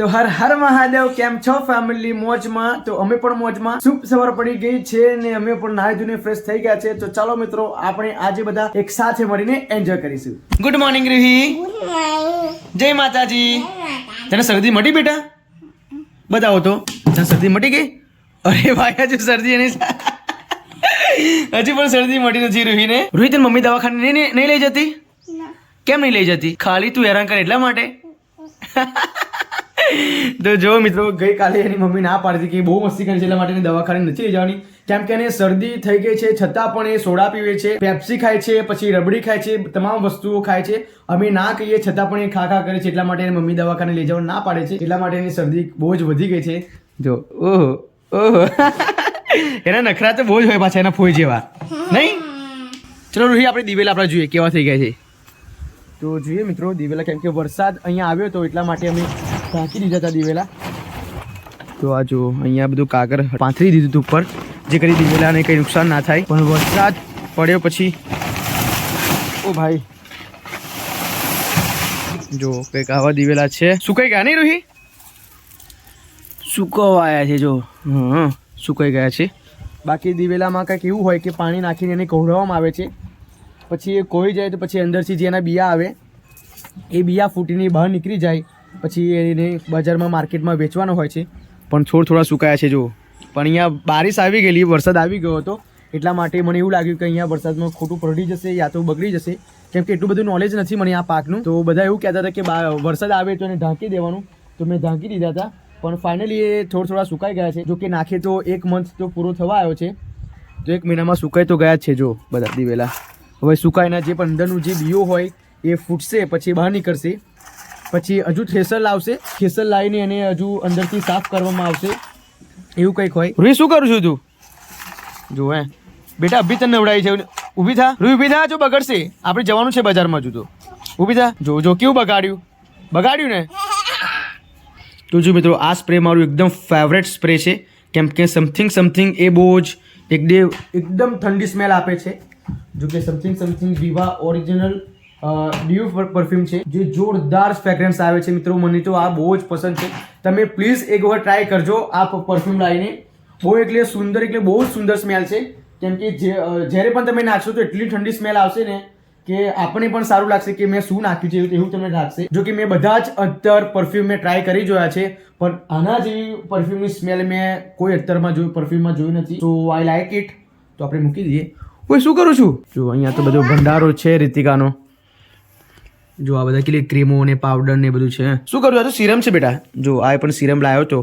તો હર હર મહાદેવ કેમ છો ફેમિલી મોજમાં? તો અમે પણ મોજમાં. શુભ સવાર પડી ગઈ છે ને અમે પણ નાહી ધોઈને ફ્રેશ થઈ ગયા છે. તો ચાલો મિત્રો આપણે આજે બધા એક સાથે મળીને એન્જોય કરીશું. ગુડ મોર્નિંગ રૂહી જય માતાજી. તને શરદી મટી બેટા? બતાવો તો. તને શરદી મટી ગઈ? અરે ભાઈ હજુ શરદી એની હજી પણ શરદી મટી નથી રૂહીને. રૂહી તને મમ્મી દવાખાને નહીં લઈ જતી? કેમ નહીં લઈ જતી? ખાલી તું હેરાન કરે એટલા માટે? તો જો મિત્રો, ગઈકાલે એની મમ્મી ના પાડતી કે બહુ મસ્તી કરી છે, એટલા માટે દવાખાને નથી લઈ જવાની. કેમ કે એને શરદી થઈ ગઈ છે, છતાં પણ એ સોડા પીવે છે, પેપ્સી ખાય છે, પછી રબડી ખાય છે, તમામ વસ્તુઓ ખાય છે. અમે ના કહીએ, છતાં પણ એ ખા ખા કરે છે, એટલા માટે એની મમ્મી દવાખાને લઈ જવાનું ના પાડે છે, એટલા માટે એની શરદી બહુ જ વધી ગઈ છે. જો, ઓહો ઓહો. એના નખરા તો બહુ જ હોય પાછા એના ફોઈ જેવા. નહીં? ચલો, રોહી, આપણે દિવેલા આપણે જોઈએ, કેવા થઈ ગયા છે? તો જોઈએ મિત્રો, દિવેલા કેમ કે વરસાદ અહીંયા આવ્યો તો એટલા માટે અમે ઢાંકી દીધા હતા દિવેલા. તો આ જો અહીંયા બધું કાગળ પાથરી દીધું હતું ઉપર જે કરી દિવેલાને કંઈ નુકસાન ના થાય. પણ વરસાદ પડ્યો પછી ઓ ભાઈ. જો કંઈક આવા દિવેલા છે. સુકાઈ ગયા નહીં રોહી? સુકવાયા છે જો. હં સુકાઈ ગયા છે. બાકી દિવેલામાં કંઈક એવું હોય કે પાણી નાખીને એને કવડાવવામાં આવે છે. પછી એ કોઈ જાય તો પછી અંદરથી જે એના બિયા આવે એ બિયા ફૂટીને બહાર નીકળી જાય. પછી એને બજારમાં માર્કેટમાં વેચવાનો હોય છે. પણ છોડ થોડા સુકાયા છે જો પણ અહીંયા બારિશ આવી ગયેલી, વરસાદ આવી ગયો હતો. એટલા માટે મને એવું લાગ્યું કે અહીંયા વરસાદમાં ખોટું પડી જશે યા તો બગડી જશે. કેમ કે એટલું બધું નોલેજ નથી મને આ પાકનું. તો બધા એવું કહેતા હતા કે વરસાદ આવે તો એને ઢાંકી દેવાનું. તો મેં ઢાંકી દીધા હતા. પણ ફાઇનલી એ થોડા થોડા સુકાઈ ગયા છે. જો કે નાખે તો એક મંથ તો પૂરો થવા આવ્યો છે. તો એક મહિનામાં સુકાઈ તો ગયા જ છે જો બધા દિવેલા હવે સુકાઈના જે પણ અંદરનું જે બીઓ હોય એ ફૂટશે, પછી બહાર નીકળશે. પછી હજુ થ્રેસર લાવશે. થ્રેસર લાવીને એને હજુ અંદરથી સાફ કરવામાં આવશે. એવું કંઈક હોય. રૂહી શું કરું છું તું? જો હે. બેટા, અભી તને નવડાવી છે. ઊભી થા. રૂહી ઊભી થા જો બગડશે. આપણે જવાનું છે બજારમાં તો. ઊભી થા. જો જો, કેવું બગાડ્યું? બગાડ્યું ને? તો જો મિત્રો, આ સ્પ્રે મારું એકદમ ફેવરેટ સ્પ્રે છે. કેમ કે સમથિંગ સમથિંગ એ બહુ જ એકદમ ઠંડી સ્મેલ આપે છે. જો કે something something Viva original dew perfume છે, જે જોરદાર ફ્રેગ્રન્સ આવે છે મિત્રો. મને તો આ બહુ જ પસંદ છે. તમે પ્લીઝ એક વખત ટ્રાય કરજો આ પરફ્યુમ લાવીને. બહુ એટલે સુંદર, એટલે બહુ જ સુંદર સ્મેલ છે. કેમ કે જ્યારે પણ તમે નાખશો તો એટલી ઠંડી સ્મેલ આવશે ને કે આપણને પણ સારું લાગશે કે મેં શું નાખ્યું છે એવું તમને લાગશે. જો કે મેં બધા જ અત્તર પરફ્યુમ મેં ટ્રાય કરી જોયા છે, પણ આના જેવી પરફ્યુમની સ્મેલ મેં કોઈ અત્તરમાં જોયું પરફ્યુમમાં જોયું નથી. તો આઈ લાઈક ઇટ તો આપણે મૂકી દઈએ. હું શું કરું છું? જો, અહીંયા તો બધો ભંડારો છે, રીતિકાનો. જો આ બધા કેટલી ક્રીમો ને પાવડર ને બધું છે શું કરું આ તો સિરમ છે બેટા. જો આ પણ સિરમ લાવ્યો તો.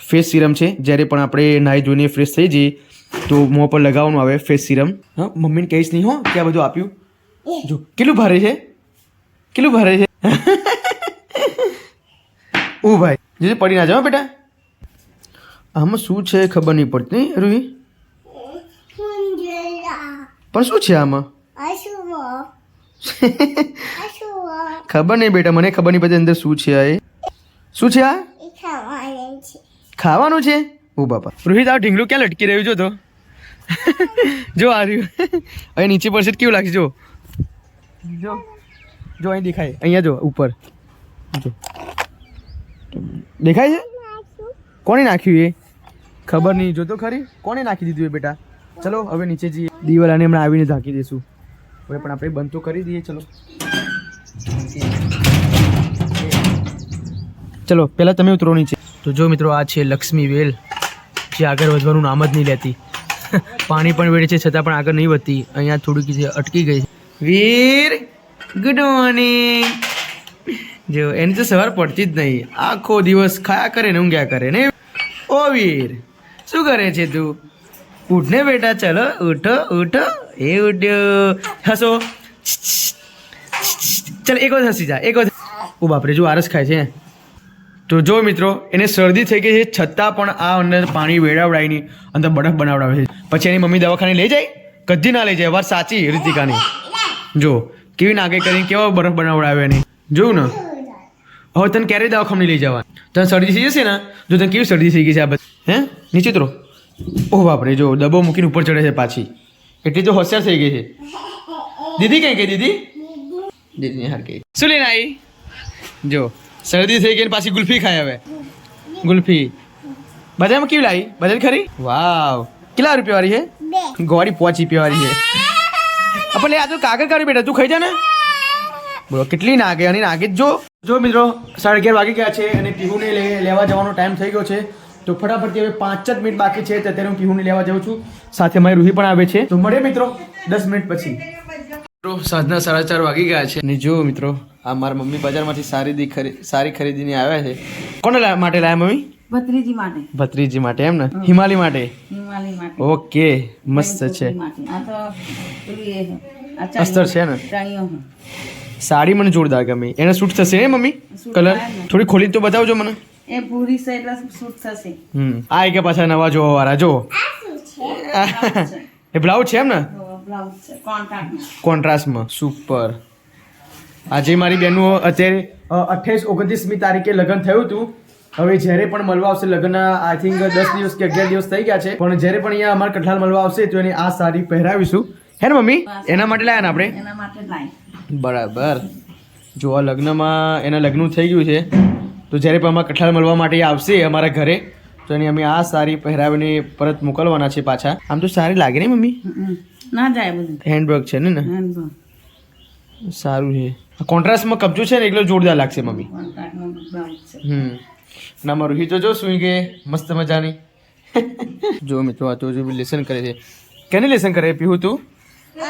ફેસ સિરમ છે. જ્યારે પણ આપણે નાહી ધોઈને ફ્રેશ થઈ જઈએ તો મોં પર લગાવવાનું આવે ફેસ સિરમ હા મમ્મીને કહીશ નહીં હો કે આ બધું આપ્યું. જો કેટલું ભારે છે? કેટલું ભારે છે? ઓ ભાઈ. જે પડી ના જાઓ બેટા. આમાં શું છે ખબર નહીં પડતી નહીં રૂહી? પણ શું છે આમાં? ખબર નહીં બેટા, મને ખબર નહીં પછી અંદર શું છે આ એ? શું છે આ? ખાવાનું છે? ઓ બાપા. રોહિત, આ ઢીંગલું ક્યાં લટકી રહ્યું જો તો? જો આ રહ્યું. અહીં નીચે પડશે કેવું લાગશે, જો? જો જો, અહીં દેખાય. અહીંયા જો, ઉપર. જો. દેખાય છે? કોણે નાખ્યું એ? ખબર નહીં, જો તો ખરી. કોણે નાખી દીધું એ બેટા? ચલો, હવે નીચે જઈએ. દિવાલાને હમણાં આવીને ઢાંકી દઈશું હવે પણ આપણે બંધ તો કરી દઈએ, ચલો. ચલો, પહેલાં તમે ઉતરો નીચે. તો જો મિત્રો, આ છે લક્ષ્મી વેલ, જે આગળ વધવાનું નામ જ નહીં લેતી. પાણી પણ વેડે છે, છતાં પણ આગળ નહીં વધતી. અહીંયા થોડીક જે અટકી ગઈ વીર ગુડ મોર્નિંગ જો, એની તો સવાર પડતી જ નહીં. આખો દિવસ ખાયા કરે ને ઊંઘ્યા કરે ને. ઓ વીર, શું કરે છે તું? ઉઠને બેટા, ચલો, ઉઠો ઉઠો. એ ઉઠ્યો હસો. ચાલ, એક વખત હસી જા, એક વાર ઓ બાપરે, જો આરસ ખાય છે તો જો મિત્રો, એને શરદી થઈ ગઈ છે, છતાં પણ આ અંદર પાણી વેડાવડાવીને અંદર બરફ બનાવડાવે છે. પછી એની મમ્મી દવાખાને લઈ જાય? કદી ના લઈ જાય, વાત સાચી, રીતિકાની. જો, કેવી નાગે કરીને કેવો બરફ બનાવડાવે એને. જોયું ને. હવે તને ક્યારે દવાખાને લઈ જવા? તને શરદી થઈ જશે ને? જો તને કેવી શરદી થઈ ગઈ છે આ બધી? હે? નીચે ઉતરો. ઓહ બાપરે, જો ડબ્બો મૂકીને ઉપર ચડે છે પાછી. એટલી તો હોશિયાર થઈ ગઈ છે. દીદી કઈ ગઈ દીદી? દીદી હાર ગઈ. શું લઈને આવી જો શરદી થઈ ગઈ ને પાછી ગુલ્ફી ખાય હવે ગુલ્ફી. બજારમાં કેવી લાવી બજાર ખરી? વાવ. કેટલા રૂપિયા વાળી છે? ગોળી પોચી રૂપિયા વાળી છે. આપણે આ તો કાગળ કરી બેટા તું ખાઈ જા ને. બોલો કેટલી નાગે અને નાગે જ જો. જો મિત્રો સાડા અગિયાર વાગી ગયા છે અને પીહુને લે લેવા જવાનો ટાઈમ થઈ ગયો છે. તો ફટાફટથી હવે પાંચ જ મિનિટ બાકી છે તો અત્યારે હું પીહુને લેવા જાઉં છું. સાથે મારી રૂહી પણ આવે છે. તો મળે મિત્રો દસ મિનિટ પછી. મિત્રો સાંજના સાડા ચાર વાગી ગયા છે. અને જો મિત્રો આ મારા મમ્મી બજારમાંથી સારી દી સારી ખરીદીને આવ્યા છે. કોને માટે લાયા મમ્મી? ભત્રીજી માટે. ભત્રીજી માટે એમ ને? હિમાલી માટે? હિમાલય માટે. ઓકે મસ્ત છે. આ તો. અસ્તર છે ને? સાડી મને જોરદાર ગમી. એને સૂટ થશે ને મમ્મી? કલર? થોડી ખોલી તો બતાવજો મને. એ ભૂરી છે એટલે સૂટ થશે. હમ. આ કે પાછા નવા જોવા વાળા જો એ બ્લાઉઝ છે એમ ને? કોન્ટ્રાસ્ટમાં. સુપર. આજે મારી બેનનું અત્યારે અઠ્યાવીસ ઓગણત્રીસમી તારીખે લગ્ન થયું હતું. હવે જ્યારે પણ મળવા આવશે લગ્નના આઈ થિંક દસ દિવસ કે અગિયાર દિવસ થઈ ગયા છે. પણ જ્યારે પણ અહીંયા અમારે કઠલાલ મળવા આવશે તો એની આ સાડી પહેરાવીશું. હે ને મમ્મી? એના માટે લાયા ને આપણે? એના માટે બરાબર. જો આ લગ્નમાં એના લગ્ન થઈ ગયું છે. તો જ્યારે પણ અમારા કઠલાલ મળવા માટે આવશે અમારા ઘરે તો એની અમે આ સાડી પહેરાવીને પરત મોકલવાના છે પાછા. આમ તો સારી લાગે ને મમ્મી. ના જાય બધું. હેન્ડવર્ક છે ને ને? સારું છે. કોન્ટ્રાસ્ટમાં કબજો છે ને એટલો જોરદાર લાગશે મમ્મી. હમ. ના મારું હિતો જો સુઈ કે મસ્ત મજાની. જો મિત્રો આ તો જો લેસન કરે છે. કેને લેસન કરે પીવું તું?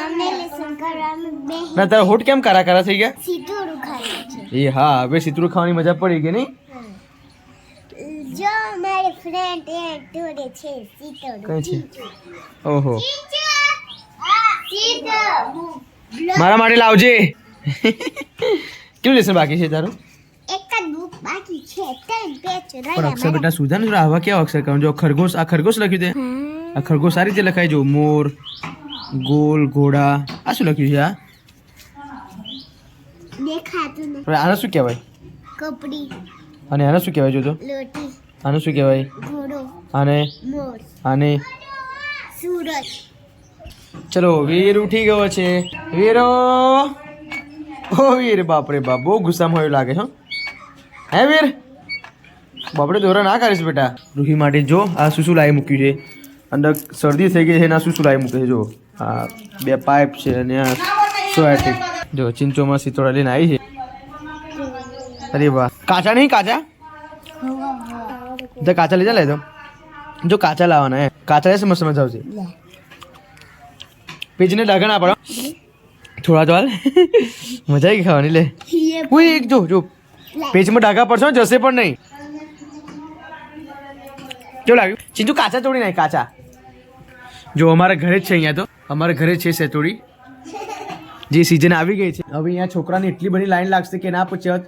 અમે લેસન કરવામાં બે. ના તારા હોઠ કેમ કારા કારા થઈ ગયા? એ હા હવે સીતરું ખાવાની મજા પડી ગઈ નહીં જો મારી ફ્રેન્ડ એ જોડે છે સીધું કઈ છે? ઓહો. સીધું મારા માટે લાવજે. કેવું લેસન બાકી છે તારું? એક જ બુક બાકી છે ત્રણ પેજ પણ અક્ષર બેટા સુધા ને આવા કેવા અક્ષર કરવાનું જો ખરગોશ આ ખરગોશ લખ્યું તે? આ ખરગોશ સારી રીતે લખાય જો મોર ગોલ ઘોડા આ શું લખ્યું છે આ? દેખાતું નથી હવે આને શું કહેવાય? કપડી અને આને શું કહેવાય જોજો? લોટી આને શું કહેવાય? ઘોડો આને? મોર આને? સૂરજ. ચલો વીર ઉઠી ગયો છે. વીરો! ઓ વીર બાપરે બાપ બહુ ગુસ્સામાં એવું લાગે છે હો. વીર? બાપડે દોરા ના કરીશ બેટા. રૂહી માટે જો આ શું શું લાવી મૂક્યું છે. અંદર શરદી થઈ ગઈ છે એના શું શું લાવી મૂકે છે જો. આ બે પાઇપ છે અને આ સોયાટિક જો ચિંચોમાં સિતોડા લઈને આવી છે. અરે વાહ. કાચા નહીં કાચા? તો કાચા લઈ જા લે તો જો કાચા લાવવાના હે કાચા લેશે મસ્ત મજા આવશે પેજને ડગણ આપડો પડો. થોડા તો હાલ. મજા આવી ખાવાની લે. ઉઈ એક જો. જો પેજમાં ડાઘા પડશો ને જશે પણ નહીં. કેવું લાગ્યું? ચીંચુ કાચા તોડી નાખ કાચા. જો અમારા ઘરે જ છે અહીંયા તો. અમારા ઘરે છે સેતોડી. જે સિઝન આવી ગઈ છે. હવે અહીંયા છોકરાની એટલી બધી લાઈન લાગશે કે ના પૂછ્યા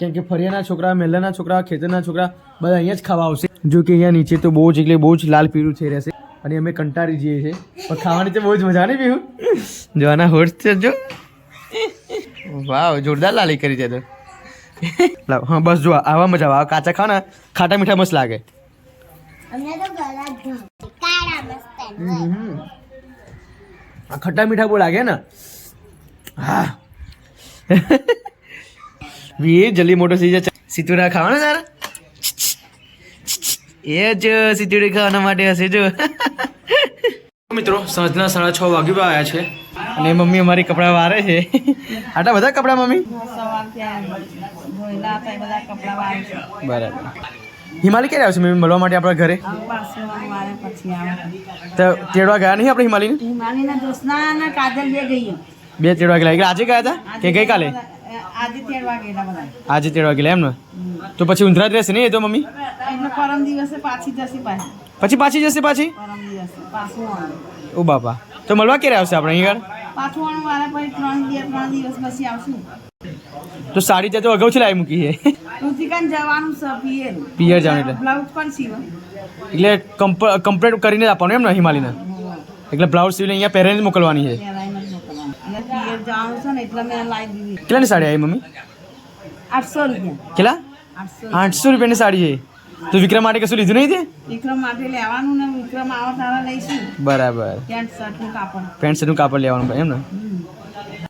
કેમ કે ફરિયાના છોકરા મહેલાના છોકરા ખેતરના છોકરા બધા અહીંયા જ ખાવા આવશે. જો કે અહીંયા નીચે તો બહુ જ એટલે બહુ જ લાલ પીળું થઈ રહેશે અને અમે કંટાળી જઈએ છીએ. પણ ખાવાની તો બહુ જ મજા નહીં પીવું. જો આના હોઠ છે જો. વાવ જોરદાર લાલી કરી છે તો. લાવ હા બસ જો આવા મજા આવે. કાચા ખાવ ને ખાટા મીઠા મસ્ત લાગે. આ ખટ્ટા મીઠા બહુ લાગે ને. હા. વીર જલ્દી મોટો થઈ જાય. સિતુડા ખાવાના તારા? એ જ સિતુડી ખાવાના માટે હશે જો. મિત્રો સાંજના સાડા છ વાગી આવ્યા છે. અને મમ્મી અમારી કપડાં વારે છે. આટલા બધા કપડાં મમ્મી? બરાબર. હિમાલી ક્યારે આવશે મમ્મી મળવા માટે આપણા ઘરે? તો તેડવા ગયા નહીં આપણે હિમાલીને? કાજલ બે ગઈ. ગયા તેડવા ગયેલા આજે ગયા હતા? કે ગઈકાલે આજે તેર વાગેલા બધા. આજે એમ ને તો પછી ઊંધરા જ રહેશે નહીં એ તો મમ્મી? એટલે પરમ દિવસે પાછી જશે પાછી. પછી પાછી જશે પાછી? પરમ દિવસે પાછું ઓ બાપા. તો મળવા ક્યારે આવશે આપણે અહીં પાછું આવું વાળે પછી ત્રણ દિવસ ત્રણ દિવસ પછી આવશું. તો સાડી ત્યાં તો છે લાવી મૂકી છે. ઋતિકાન જવાનું છે પિયર. પિયર જવાનું એટલે. બ્લાઉઝ પણ સીવા. એટલે કમ્પ્લીટ કરીને આપવાનું એમ ને હિમાલીને? એટલે બ્લાઉઝ સીવીને અહીંયા પહેરીને મોકલવાની છે પહેરાઈને જ મોકલવાનું અને પિયર ને એટલે મેં લાવી દીધી. કેટલાની સાડી આવી મમ્મી? આઠસો રૂપિયા. કેટલા? આઠસો રૂપિયાની સાડી છે. તો વિક્રમ માટે કશું લીધું નહીં તે? વિક્રમ માટે લેવાનું ને વિક્રમ આવા તારા લઈશું. બરાબર. પેન્ટ શર્ટનું કાપડ. પેન્ટ શર્ટનું કાપડ લેવાનું એમ ને.